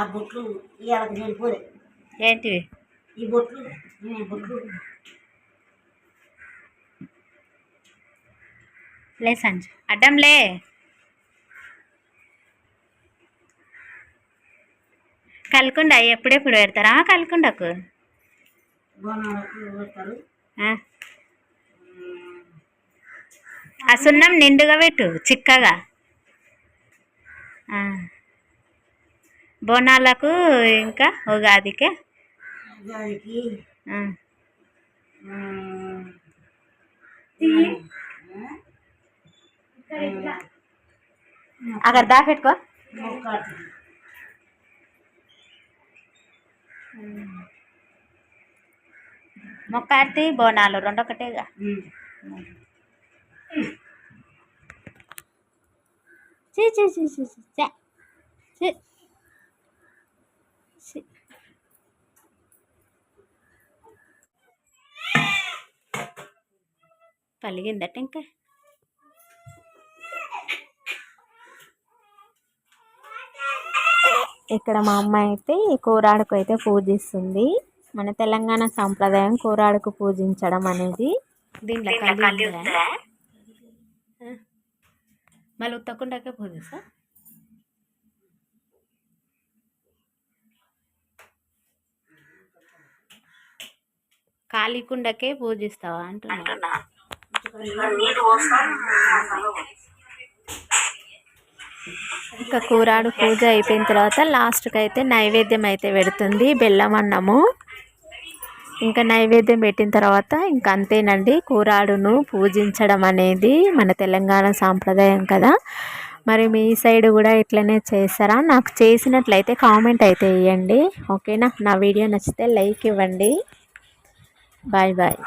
ఆ బొట్లు ఇవాళ నేను పోలే ఏంటివి? ఈ బొట్లు బొట్లు. లే సంజు అడ్డం లే. కలకుండా ఎప్పుడెప్పుడు పెడతారా? కలకుండకు? ఆ. సున్నం నిండుగా పెట్టు చిక్కగా. ఆ. బోనాలకు ఇంకా ఉగాదికే. అక్కడ దాపెట్టుకో మొక్కార్తి బోనాలు రెండు ఒకటేగా చి చి చి. చి. చి. పలిగిందట ఇంకా. ఇక్కడ మా అమ్మ అయితే కూరాడుకు అయితే పూజిస్తుంది. మన తెలంగాణ సాంప్రదాయం కూరాడుకు పూజించడం అనేది దీంట్లో. మళ్ళీ ఉత్తకుండాకే పూజిస్తా? ఖాళీ కుండకే పూజిస్తావా అంటున్నా. ఇంకా కూరాడు పూజ అయిపోయిన తర్వాత లాస్ట్కి అయితే నైవేద్యం అయితే పెడుతుంది బెల్లం అన్నము. ఇంకా నైవేద్యం పెట్టిన తర్వాత ఇంకా అంతేనండి కూరాడును పూజించడం అనేది మన తెలంగాణ సాంప్రదాయం కదా. మరి మీ సైడ్ కూడా ఇట్లనే చేస్తారా? నాకు చేసినట్లయితే కామెంట్ అయితే ఇవ్వండి ఓకేనా? నా వీడియో నచ్చితే లైక్ ఇవ్వండి. Bye bye.